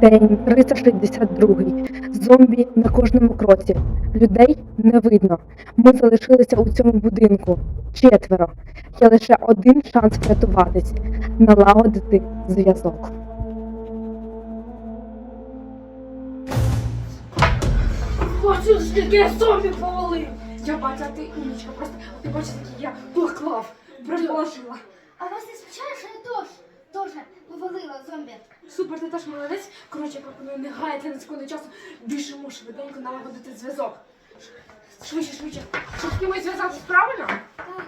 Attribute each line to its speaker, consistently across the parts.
Speaker 1: День 362. Зомбі на кожному кроці. Людей не видно. Ми залишилися у цьому будинку. Четверо. Є лише один шанс врятуватись налагодити зв'язок.
Speaker 2: Бачу, скільки я зомбі повалив. Я бачу, а ти умничка, просто ти бачиш, який я поклав, приложила.
Speaker 3: А вас не смущає, що я теж, теж повалила зомбі?
Speaker 2: Супер, ти теж молодець. Коротше, я пропоную не гаяти на секунду часу, біжимо швиденько налагодити зв'язок. Швидше, швидше. Щоб з кимось зв'язатись, правильно?
Speaker 3: Так.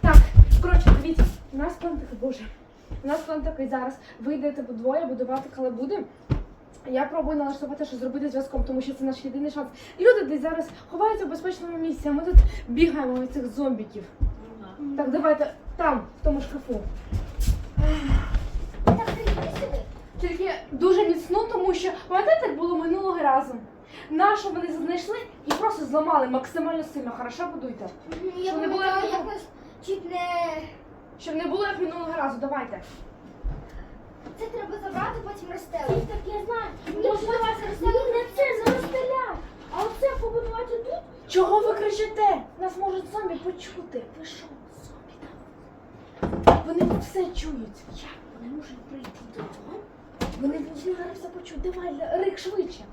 Speaker 2: Так, коротше, дивіться, у нас план такий, боже. У нас план такий зараз. Ви йдете двоє будувати халабуди. Я пробую налаштувати, що зробити зв'язком, тому що це наш єдиний шанс. Люди десь зараз ховаються в безпечному місці, а ми тут бігаємо від цих зомбіків. Так, давайте там, в тому шкафу.
Speaker 3: Так, ти йди сюди.
Speaker 2: Тільки дуже міцну, тому що пам'ятаєте, як було минулого разу. Нашу вони знайшли і просто зламали максимально сильно. Хорошо будуйте.
Speaker 3: Я
Speaker 2: Щоб не було як-
Speaker 3: чуть не...
Speaker 2: Щоб не було як минулого разу, давайте.
Speaker 3: Це треба забрати, потім розстелити. Так, я знаю. Може, давай розстелити? Не це, розстеляв. А оце побудувати тут?
Speaker 2: Чого ви кричите? Нас можуть самі почути. Ви що? Вони все чують. Як вони можуть прийти до того? Вони повинні зараз почути. Давай, рик швидше.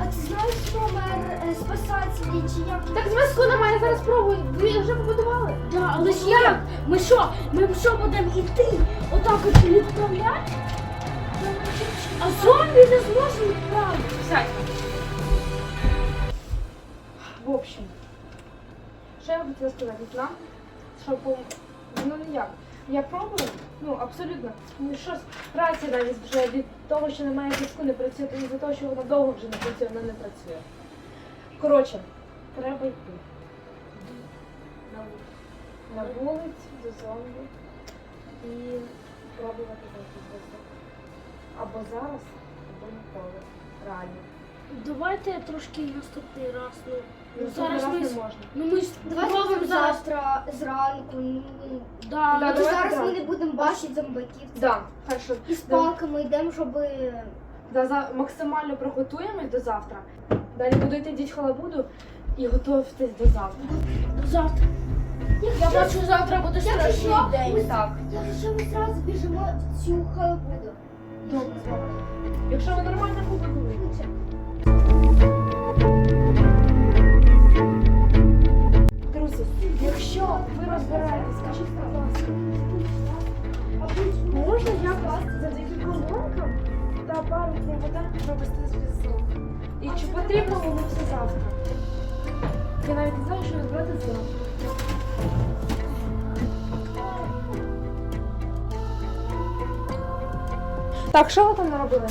Speaker 3: А ти знаєш номер е, спасателі чи як?
Speaker 2: Так зв'язку немає, зараз спробую. Ви вже побудували?
Speaker 3: Да, але ж як? Ми що? Ми що будемо йти? Отак от відправляти? А зомбі не зможуть відправити.
Speaker 2: Сядь. В общем, що я хотіла сказати нам, що по ну ніяк. Я пробую, ну абсолютно. Ну що ж, рація навіть вже від того, що немає зв'язку, не працює, то із-за того, що вона довго вже не працює, вона не працює. Коротше, треба йти. На вулицю на до зомбі і пробувати знайти зв'язок. Або зараз, або ніколи. Реально.
Speaker 4: Давайте трошки наступний раз. Ну,
Speaker 2: Ну,
Speaker 4: ну зараз ми,
Speaker 2: можна.
Speaker 4: ну, ми с-
Speaker 3: Давайте
Speaker 4: робимо зараз.
Speaker 3: завтра зранку. Ну,
Speaker 4: Да,
Speaker 2: Да,
Speaker 4: ну,
Speaker 2: давайте
Speaker 3: зараз ми не будемо бачити зомбаків.
Speaker 2: Да, хорошо.
Speaker 3: І з палками йдемо, щоб...
Speaker 2: Да, за, максимально приготуємось до завтра. Далі будете йдіть халабуду і готуйтесь до завтра.
Speaker 4: до завтра. Я бачу, завтра буде
Speaker 3: Якщо
Speaker 4: страшний
Speaker 3: що,
Speaker 4: день.
Speaker 2: Так,
Speaker 3: Якщо ми зразу біжимо в цю халабуду.
Speaker 2: добре. Якщо ви нормально побудуєте. Проводам провести зв'язок? І чи потрібно воно все завтра? Я навіть не знаю, що розбирати завтра. Так, що ви там наробили?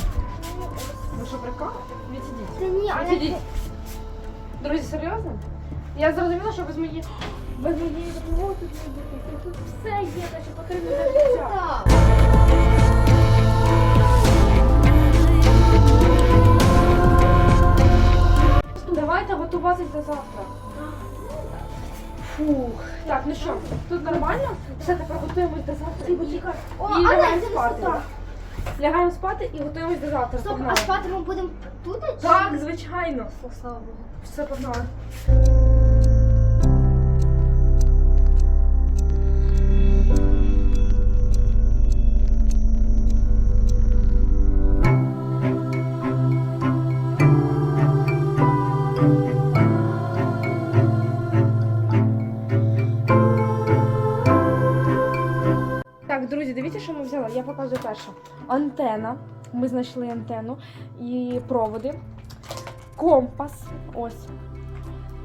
Speaker 2: Ви що, прикол? Відсидіть.
Speaker 3: Та ні, а
Speaker 2: Відсидіть. Друзі, серйозно? Я зрозуміла, що без моєї без моєї допомоги тут не буде. Тут все є, те, що потрібно для життя. Давайте готуватись до завтра. Фух. Так, ну що, тут нормально? Все, тепер готуємось до завтра. І,
Speaker 3: О,
Speaker 2: і
Speaker 3: а
Speaker 2: лягаємо
Speaker 3: це
Speaker 2: спати. Лягаємо спати і готуємось до завтра.
Speaker 3: Стоп, а
Speaker 2: Погнали.
Speaker 3: спати ми будемо тут? чи-
Speaker 2: Так, звичайно.
Speaker 3: Слава Богу.
Speaker 2: Все погнали. Я показую перше. Антена. Ми знайшли антенну і проводи. Компас. Ось.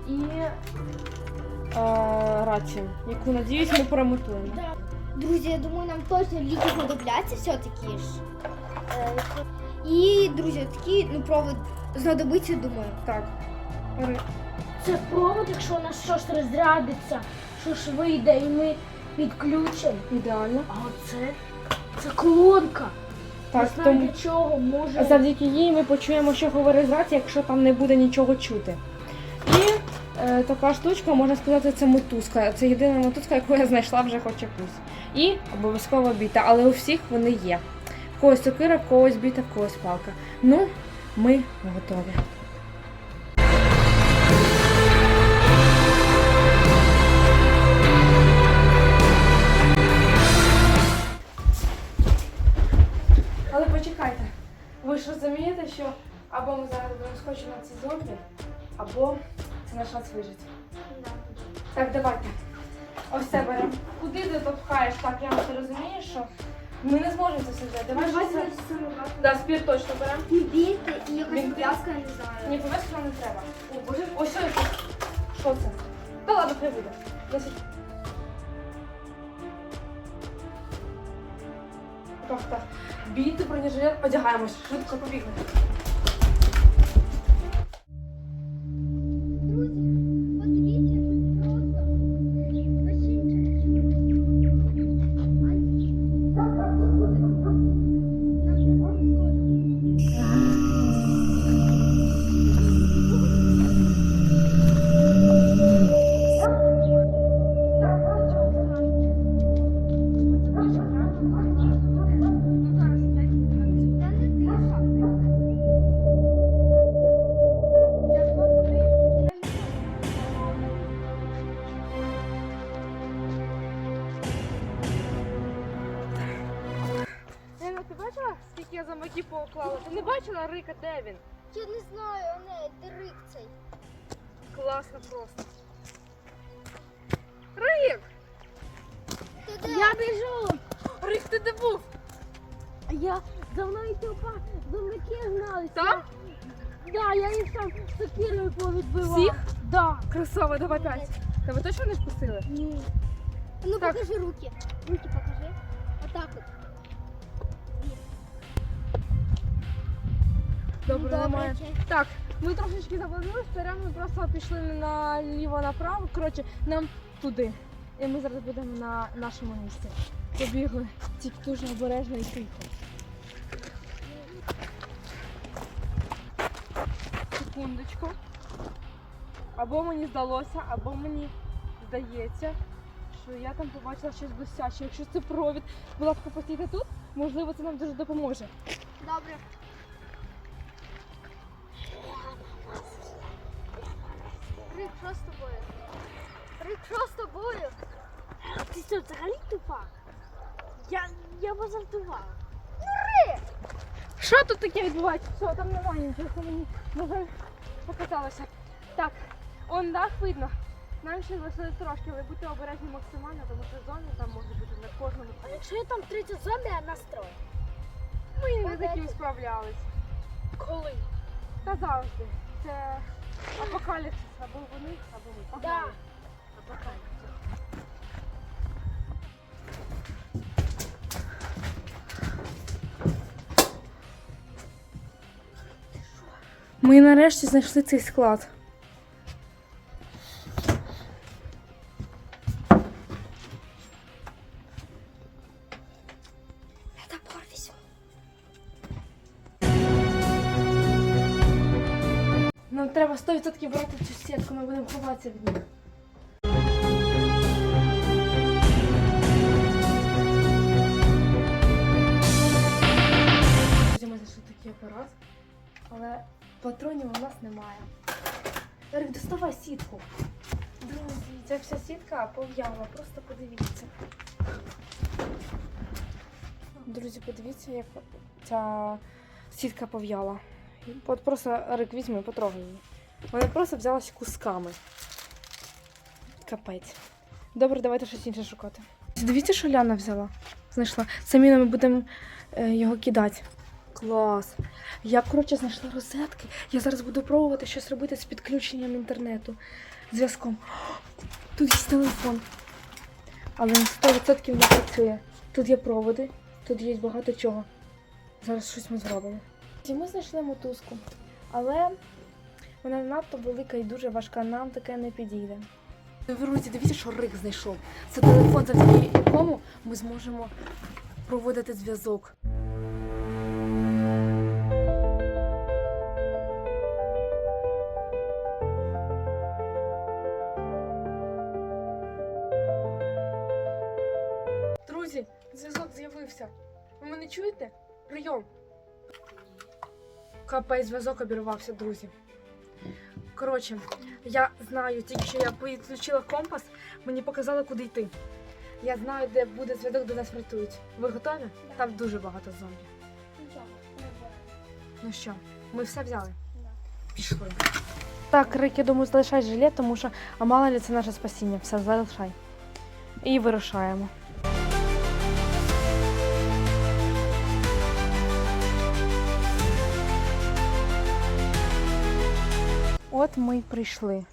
Speaker 2: І е, рацію, яку, надіюсь, ми перемотуємо.
Speaker 3: Друзі, я думаю, нам точно ліки знадобляться все-таки ж. Е, І, друзі, такий ну, провод знадобиться, думаю.
Speaker 2: Так.
Speaker 4: Це провод, якщо у нас щось розрядиться, що ж вийде і ми підключимо.
Speaker 2: Ідеально.
Speaker 4: А оце це колонка.
Speaker 2: Так,
Speaker 4: Не знаю
Speaker 2: тому
Speaker 4: для чого може.
Speaker 2: завдяки їй ми почуємо, що говорить рація, якщо там не буде нічого чути. І е, така штучка, можна сказати, це мотузка. Це єдина мотузка, яку я знайшла вже хоч якусь. І обов'язково біта, але у всіх вони є. В когось сокира, в когось біта, в когось палка. Ну, ми готові. На ці зомбі, або це наш шанс вижити. Так, давайте. Ось це беремо. Куди ти то пхаєш? Так, я ти розумієш, що ми не зможемо це все взяти. Давай щось. це- Да, спір точно беремо.
Speaker 3: Бійте і якась пов'язка, я не знаю.
Speaker 2: Ні, повезти нам не треба. О, боже, ось що це? Що це? Та ладно, хай буде. Так, так. Бійте бронежилет, одягаємось. Швидко побігли. Бачила де він?
Speaker 3: Я не знаю, не, дирик цей.
Speaker 2: Класно просто. Рик!
Speaker 3: Ти де?
Speaker 4: Я біжу!
Speaker 2: Рик, ти де був?
Speaker 4: Я за мною тюпа зомбаки гналися.
Speaker 2: Так?
Speaker 4: Да, я їх там сокирою повідбивав.
Speaker 2: Всіх?
Speaker 4: Да.
Speaker 2: Красава, давай п'ять. Тебе точно не спустили?
Speaker 4: Ні.
Speaker 3: Ну
Speaker 2: Так.
Speaker 3: покажи руки. Руки покажи.
Speaker 2: Добре, немає. Так, ми трошечки заблудились, прямо ми просто пішли наліво направо. Коротше, нам туди. І ми зараз будемо на нашому місці. Побігли. Тільки дуже обережно і тихо. Секундочку. Або мені здалося, або мені здається, що я там побачила щось блестяще. Якщо це провід, будь ласка, постійте тут, можливо, це нам дуже допоможе.
Speaker 3: Добре. Рик, що з тобою? Рик, що з тобою?
Speaker 4: Ти що, взагалі тупа? Я, я позавтувала.
Speaker 2: Що тут таке відбувається? Все, там немає нічого, мені може показалося. Так, он дах видно. Нам ще лишилось трошки, але будьте обережні максимально, тому що зони там може бути на кожному.
Speaker 4: А якщо я там 30 зомбі, а нас троє?
Speaker 2: Ми не таким справлялись.
Speaker 4: Коли?
Speaker 2: Та завжди. Це апокаліпсис, або вони, або ми.
Speaker 4: Да.
Speaker 2: Апокаліпсис. Ми нарешті знайшли цей склад. Ховатися від них. Друзі, Ми такий апарат, але патронів у нас немає. Ерик, доставай сітку. Друзі, ця вся сітка пов'яла, просто подивіться. Друзі, подивіться, як ця сітка пов'яла. От просто Рик візьми, потрогай її. Вона просто взялась кусками. Капець. Добре, давайте щось інше шукати. Дивіться, що Ляна взяла. Знайшла. Самі ми будемо е, його кидати. Клас. Я, коротше, знайшла розетки. Я зараз буду пробувати щось робити з підключенням інтернету, зв'язком. Тут є телефон. Але на 100% не працює. Тут є проводи, тут є багато чого. Зараз щось ми зробимо. Ми знайшли мотузку. але вона надто велика і дуже важка, нам таке не підійде. Друзі, дивіться, що Рик знайшов. Це телефон, завдяки якому ми зможемо проводити зв'язок. Друзі, зв'язок з'явився. Ви мене чуєте? Прийом. Капець зв'язок обірвався, друзі. Коротше, я знаю, тільки що я підключила компас, мені показали, куди йти. Я знаю, де буде зв'язок, де нас врятують. Ви готові? Там дуже багато зомбі.
Speaker 3: Нічого, не буде.
Speaker 2: Ну що, ми все взяли?
Speaker 3: Да.
Speaker 2: Пішли. Так, Рик, я думаю, залишай жилет, тому що а мало ли це наше спасіння. Все, залишай. І вирушаємо. От ми й прийшли.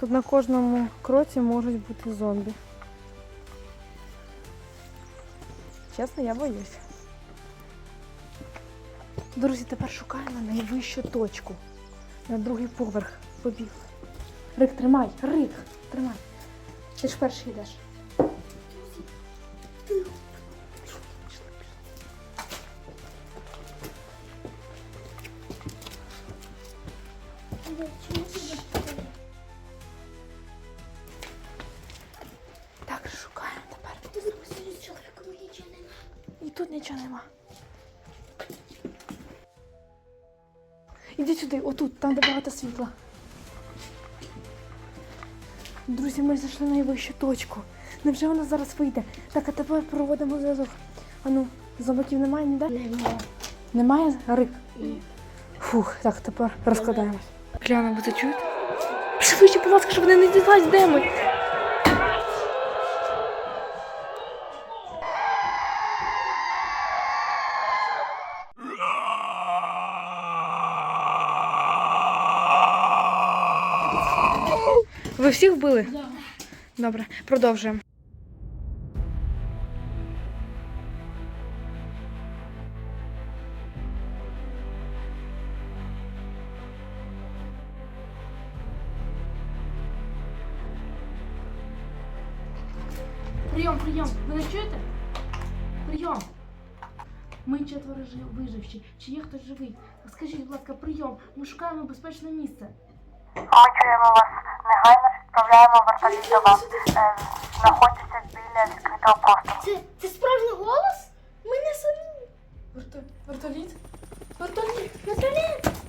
Speaker 2: Тут на кожному кроці можуть бути зомбі. Чесно, я боюсь. Друзі, тепер шукаємо найвищу точку. На другий поверх. Побіг. Рик, тримай, Рик, тримай. Ти ж перший йдеш. Нічого нема. Іди сюди, отут, там де багато світла. Друзі, ми зайшли на найвищу точку. Невже вона зараз вийде? Так, а тепер проводимо зв'язок. Ану, зомбаків немає ніде?
Speaker 3: Нема.
Speaker 2: Немає рик? Фух, так, тепер розкладаємось. Кляна, ви це чуєте? Швидше, будь ласка, щоб вони не дізнались, де ми. Ви всіх вбили?
Speaker 3: Да.
Speaker 2: Добре, продовжуємо. Прийом, прийом. Ви не чуєте? Прийом. Ми четверо жи- виживші. Чи є хтось живий? Скажіть, будь ласка, прийом. Ми шукаємо безпечне місце.
Speaker 5: Ми чуємо вас. Негайно відправляємо вертоліт до вас. Е, Знаходьтеся біля відкритого простору.
Speaker 3: Це, це справжній голос? Ми не самі.
Speaker 2: Верто... Вертоліт? Вертоліт!
Speaker 3: Вертоліт!